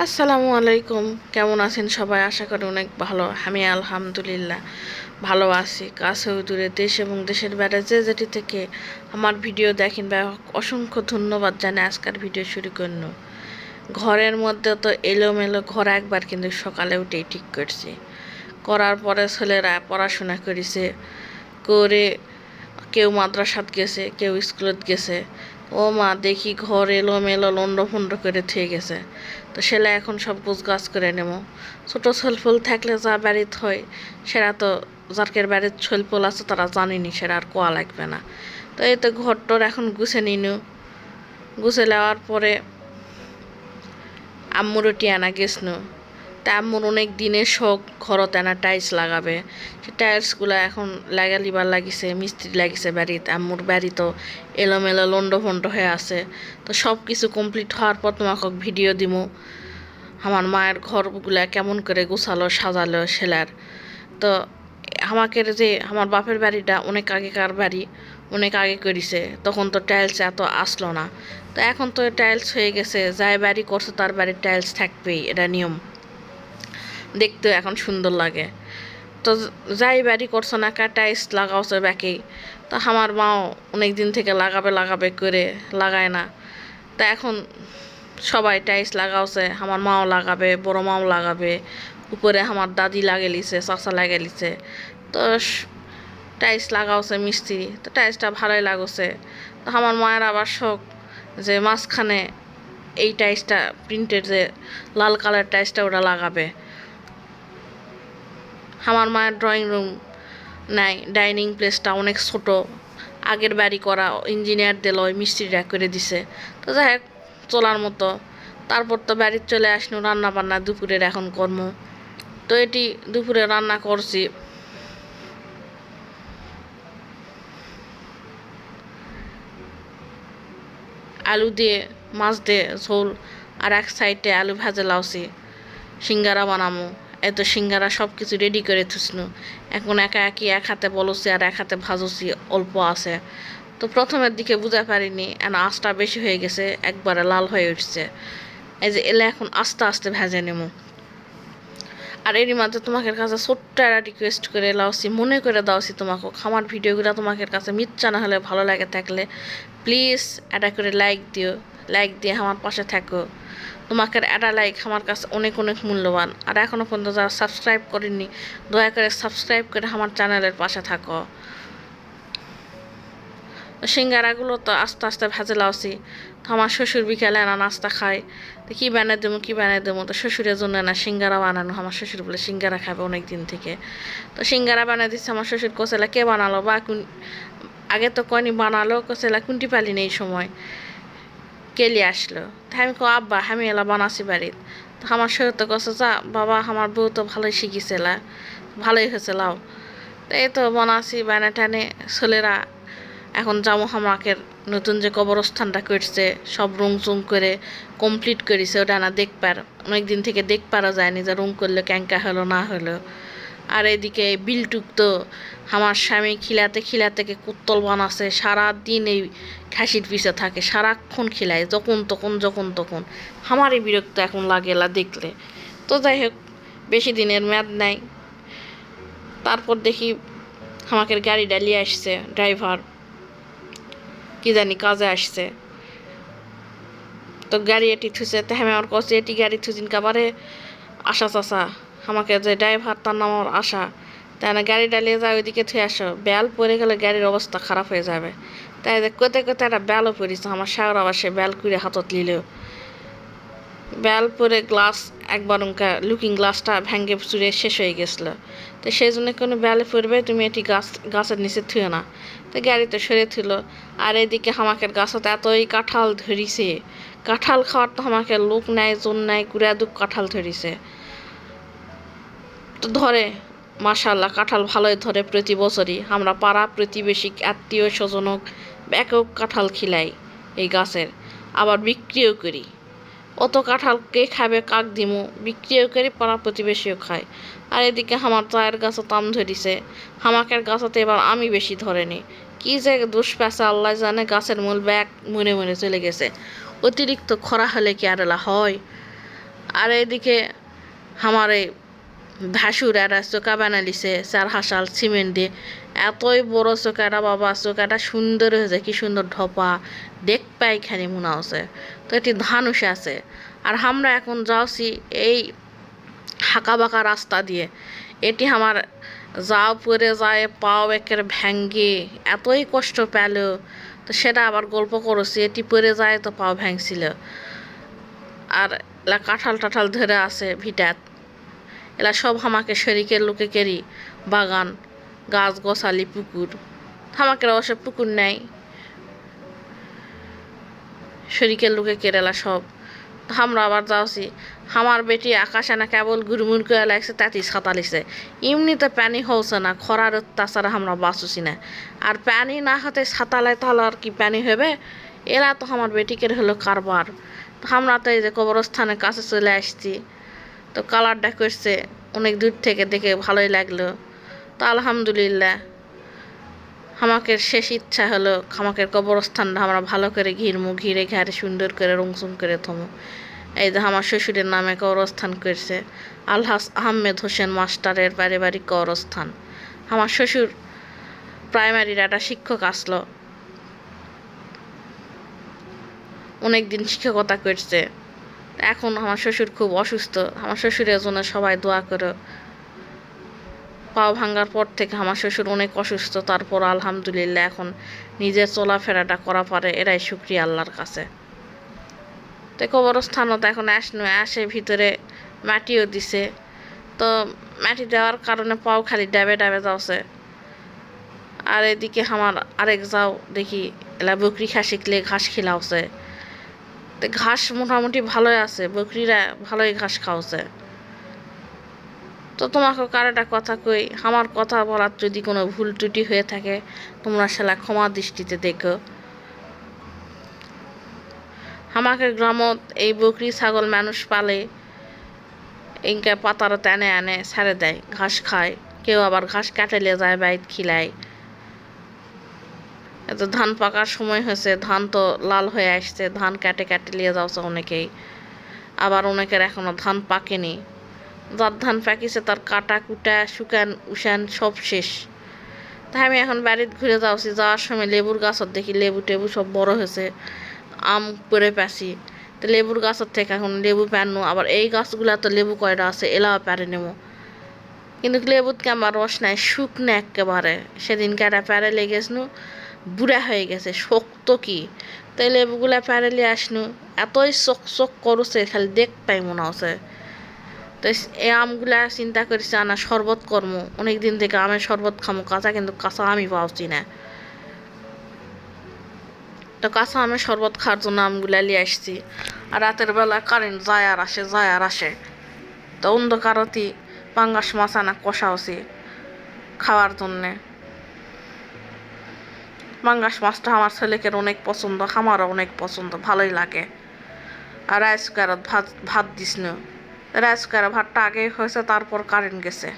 আসসালামু আলাইকুম। কেমন আছেন সবাই? আশা করি অনেক ভালো। আমি আলহামদুলিল্লাহ ভালো আছি। কাছেও দূরে দেশ এবং দেশের বাইরে যে যেটি থেকে আমার ভিডিও দেখেন বা অসংখ্য ধন্যবাদ জানাই আজকের ভিডিও শুরু করল ঘরের মধ্যে তো এলোমেলো ঘর একবার কিন্তু সকালে উঠেই ঠিক করছি। করার পরে ছেলেরা পড়াশোনা করেছে, করে কেউ মাদ্রাসাত গেছে, কেউ স্কুলত গেছে। ও মা দেখি ঘর এলোমেলো লন্ড ফন্ড করে থুয়ে গেছে। তো সেলাই এখন সব গোছ গাছ করে নেব। ছোটো ছলফুল থাকলে যা বাড়িত হয়, সেরা তো যারকের বাড়ির ছলফুল আছে তারা জানেনি সেরা আর কোয়া লাগবে না। তো এই তো ঘরটর এখন গুছে নিনু। গুছে নেওয়ার পরে আম্মু রুটি আনা গেছনু তা আম্মুর অনেক দিনের শখ ঘরত এনা টাইলস লাগাবে। সে টাইলসগুলো এখন লাগালিবার লাগিছে, মিস্ত্রি লাগিছে বাড়িতে, আম্মুর বাড়ি তো এলোমেলো লন্ড ফন্ড হয়ে আছে। তো সব কিছু কমপ্লিট হওয়ার পর তোমাকে ভিডিও দিমু। আমার মায়ের ঘরগুলা কেমন করে গুছালো, সাজালো সেলার। তো আমাকে যে আমার বাপের বাড়িটা অনেক আগেকার বাড়ি, অনেক আগে করেছে, তখন তো টাইলস এত আসলো না। তো এখন তো টাইলস হয়ে গেছে, যাই বাড়ি করছে তার বাড়ির টাইলস থাকবেই, এটা নিয়ম। দেখতে এখন সুন্দর লাগে। তো যাই বাড়ি করছ না কা টাইলস লাগাওছে ব্যাকেই তো আমার মাও অনেক দিন থেকে লাগাবে লাগাবে করে লাগায় না। তা এখন সবাই টাইলস লাগাওছে, আমার মাও লাগাবে, বড় মাও লাগাবে, উপরে আমার দাদি লাগেলিছে চাচা লাগেলিছে তো টাইলস লাগাওছে মিস্ত্রি, তো টাইলসটা ভালোই লাগছে। তো আমার মায়ের আবার শখ যে মাঝখানে এই টাইলসটা প্রিন্টের যে লাল কালার টাইলসটা ওটা লাগাবে। আমার মায়ের ড্রয়িং রুম নাই ডাইনিং প্লেসটা অনেক ছোট। আগের বাড়ি করা ইঞ্জিনিয়ার দিল, ওই মিস্ত্রিরা করে দিছে। তো যাই হোক, চলার মতো। তারপর তো বাড়ির চলে আসনু রান্না বান্না দুপুরের এখন কর্ম। তো এটি দুপুরে রান্না করছি। আলু দিয়ে, মাছ দিয়ে, ঝোল। আর এক সাইডে আলু ভাজে লাউছি। সিঙ্গারা বানামো। এত সিঙ্গারা সব কিছু রেডি করে থুসনু। এখন একা একই এক হাতে বলছি আর এক হাতে ভাজছি, অল্প আছে। তো প্রথমের দিকে বুঝতে পারিনি, এখন আঁচটা বেশি হয়ে গেছে, একবারে লাল হয়ে উঠছে। এই যে এলে এখন আস্তে আস্তে ভেজে নেব। আর এরই মাঝে তোমাদের কাছে ছোট্ট একটা রিকোয়েস্ট করে লাওছি, মনে করে দাওছি তোমাকে আমার ভিডিওগুলো তোমাদের কাছে মিথ্যা না হলে ভালো লাগে থাকলে প্লিজ এটা করে লাইক দিও। লাইক দিয়ে আমার পাশে থাকো। তোমাকে এটা লাইক আমার কাছে অনেক অনেক মূল্যবান। আর এখনও পর্যন্ত যারা সাবস্ক্রাইব করেননি, দয়া করে সাবস্ক্রাইব করে আমার চ্যানেলের পাশে থাকো। সিঙ্গারাগুলো তো আস্তে আস্তে ভেজে লাওছি। তো আমার শ্বশুর বিকেলে না নাস্তা খায়। তো কী বানিয়ে দেবো, কী বানিয়ে দেবো? তো শ্বশুরের জন্য না সিঙ্গারা বানানো। আমার শ্বশুর বলে সিঙ্গারা খাবে অনেক দিন থেকে। তো সিঙ্গারা বানিয়ে দিচ্ছে আমার শ্বশুর। কোসেলা কে বানালো? বা আগে তো কয়নি, বানালো কোসেলা। কোনটি পালি নেই সময়? কেলি আসলো। আমি কো আব্বা, আমি এলা বানাসি বাড়ির তো আমার শ্বশুর তো কছে যা, বাবা, আমার বউ তো ভালোই শিখিছেলা ভালোই হয়েছে, লাও। তো এই তো বানাছি বানা টানে, ছেলেরা এখন যাব আমাকে নতুন যে কবরস্থানটা করছে, সব রুম চুম করে কমপ্লিট করেছে, ওটা না দেখবার অনেক দিন থেকে দেখপারও যায়নি যে রুম করলে ক্যাঙ্কা হলো, না হলো। আর এদিকে বিলটুক তো আমার স্বামী খিলাতে খিলাতে কুত্তল বানাছে, সারাদিন এই খাসির পিছে থাকে, সারাক্ষণ খিলায়, যখন তখন যখন তখন। আমারই বিরক্ত এখন লাগে এলা দেখলে। তো যাই হোক, বেশি দিনের ম্যাদ নাই। তারপর দেখি আমাকে গাড়ি ডালিয়ে আসছে ড্রাইভার। কি জানি কাজে আসছে। তো গাড়ি এটি থুছে তো হ্যাঁ আমার কছে এটি গাড়ি থুচিন কাবারে আশা চাষা আমাকে যে ড্রাইভার তার নাম আমার আশা। তাই না গাড়ি ডালিয়ে যায় ওইদিকে থুয়ে আসো। বেল পরে গেলে গাড়ির অবস্থা খারাপ হয়ে যাবে। তাই কোতে কোতে একটা বেলও পড়িছে, আমার সাগর আবার সে বেল কুড়ে হাতত লিলেও বেল পরে গ্লাস একবার লুকিং গ্লাসটা ভেঙ্গে চুরে শেষ হয়ে গেছিল। তো সেই জন্য কোনো বেলে পড়বে, তুমি এটি গাছ, গাছের নিচে থুয়ে না। তো গাড়িতে সরে থুল আর এদিকে হামাকের গাছত এতই কাঁঠাল ধরিছে। কাঁঠাল খাওয়ার তো আমাকে লোক নেয় জোন নেয় কুড়া দুপ কাঁঠাল ধরিছে। ধরে মাশাল্লাহ কাঁঠাল ভালোই ধরে প্রতি বছরই। আমরা পাড়া প্রতিবেশী আত্মীয় স্বজনক একক কাঁঠাল খিলাই এই গাছের, আবার বিক্রিও করি। অত কাঁঠাল কে খাবে, কাক দিমু, বিক্রিও করি, পাড়া প্রতিবেশীও খায়। আর এদিকে আমার চায়ের গাছও তাম ধরিছে। হামাকের গাছতে এবার আমি বেশি ধরেনি। কি যে দোষ পেঁচা আল্লাহ জানে গাছের মূল ব্যাগ মনে মনে চলে গেছে। অতিরিক্ত খরা হলে কি আর হয়? আর এদিকে আমার এই ভাসুর একটা চোকা বানালিছে, চার হাসাল সিমেন্ট দিয়ে। এতই বড় চোকাটা বাবা, চোকাটা সুন্দর হয়েছে, কি সুন্দর ঢপা। দেখ পাই খানি মনে হচ্ছে তো এটি ধানুষ আছে। আর আমরা এখন যাওছি এই হাঁকা বাঁকা রাস্তা দিয়ে। এটি আমার যাও পরে যায়, পাও একের ভ্যাঙ্গে এতই কষ্ট পেল। তো সেটা আবার গল্প করেছি, এটি পরে যায় তো পাও ভ্যাংছিল আর কাঁঠাল টাঠাল ধরে আছে ভিটাত। এলা সব আমাকে শরিকের লোকে কেরি, বাগান, গাছ, গোছালি, পুকুর। আমাকে অবশ্য পুকুর নেই। শরিকের লোকে কেরেলা সব। আমরা আবার যাওছি। আমার বেটি আকাশে না কেবল গুরমুর করে লাগছে, তাতি সাঁতালিছে এমনিতে পানি হচ্ছে না, খরার অত্যাচারে আমরা বাঁচুছি না। আর পানি না হতে সাঁতালে তাহলে আর কি পানি হবে এরা তো আমার বেটিকে হলো কারবার। আমরা তো এই যে কবরস্থানের কাছে চলে আসছি। তো কালারটা করছে অনেক দূর থেকে দেখে ভালোই লাগল। তো আলহামদুলিল্লাহ। আমাকে শেষ ইচ্ছা হলো আমাকে কবরস্থানটা আমরা ভালো করে ঘিরমু, ঘিরে ঘাড়ে সুন্দর করে রংসুম করে থমু। এই যে আমার শ্বশুরের নামে কবরস্থান করছে, আলহাস আহমেদ হোসেন মাস্টারের পারিবারিক কবরস্থান। আমার শ্বশুর প্রাইমারির একটা শিক্ষক আসলো। অনেক দিন শিক্ষকতা করছে। এখন আমার শ্বশুর খুব অসুস্থ। আমার শ্বশুরের জন্য সবাই দোয়া করো। পাও ভাঙ্গার পর থেকে আমার শ্বশুর অনেক অসুস্থ, তারপর আলহামদুলিল্লাহ এখন নিজের চলাফেরাটা করা পারে, এরাই শুক্রিয়া আল্লাহর কাছে। তো কবরস্থানও তো এখন আসনো আসে, ভিতরে মাটিও দিছে। তো মাটি দেওয়ার কারণে পাও খালি ডাবে ডাবে যাচ্ছে। আর এদিকে আমার আরেক যাও দেখি, এলা বকরি খাসিকলে ঘাস খিলাওছে তো ঘাস মোটামুটি ভালোই আছে, বকরিরা ভালোই ঘাস খাওয়াছে তো তোমাকে কারেটা কথা কই, আমার কথা বলার যদি কোনো ভুল ত্রুটি হয়ে থাকে, তোমরা সেলা ক্ষমা দৃষ্টিতে দেখো। আমাকে গ্রামত এই বকরি ছাগল মানুষ পালে ইনকে পাতার টেনে আনে ছেড়ে দেয়, ঘাস খায়, কেউ আবার ঘাস কাটালে যায়, বাইত খিলায়। এত ধান পাকার সময় হয়েছে, ধান তো লাল হয়ে আসছে, ধান কাটে কাটে নিয়ে যাচ্ছে অনেকেই। আবার অনেকের এখনও ধান পাকেনি। যার ধান পাকিছে তার কাটা, কুটা, শুকান উশান সব শেষ। তাই আমি এখন বাড়িতে ঘুরে যাচ্ছি যাওয়ার সময় লেবুর গাছত দেখি লেবু টেবু সব বড় হয়েছে, আম পরে পাসি তো লেবুর গাছের থেকে এখন লেবু প্যানো আবার এই গাছগুলা তো লেবু কয়টা আছে এলাও প্যারে নেব কিন্তু লেবুতকে আমার রস নাই শুকনো একেবারে সেদিন কাটা প্যারে লেগেছিল বুড়া হয়ে গেছে, শক্ত কি? তাই লেবুগুলা প্যারে লিয়ে আসনু। এতই চক চক করছে, খালি দেখ পাই মনে হচ্ছে। তো এই আমগুলা চিন্তা করেছি, আনা শরবত কর্ম। অনেক দিন থেকে আমের শরবত খামো, কাঁচা কিন্তু কাঁচা আমি পাওছি না। তো কাঁচা আমের শরবত খাওয়ার জন্য আমগুলা নিয়ে আসছি। আর রাতের বেলা কারেন্ট যায় আর আসে, যায় আর আসে। তো অন্ধকারতি, পাঙ্গাস মাছ আনা কষাওছি খাওয়ার জন্যে। পাঙ্গাস মাছটা আমার ছেলেকে অনেক পছন্দ, আমারও অনেক পছন্দ, ভালোই লাগে। আর রাইস কুকারত ভাত ভাত দিস না। রাইস কুকারে ভাতটা আগে হয়েছে, তারপর কারেন্ট গেছে।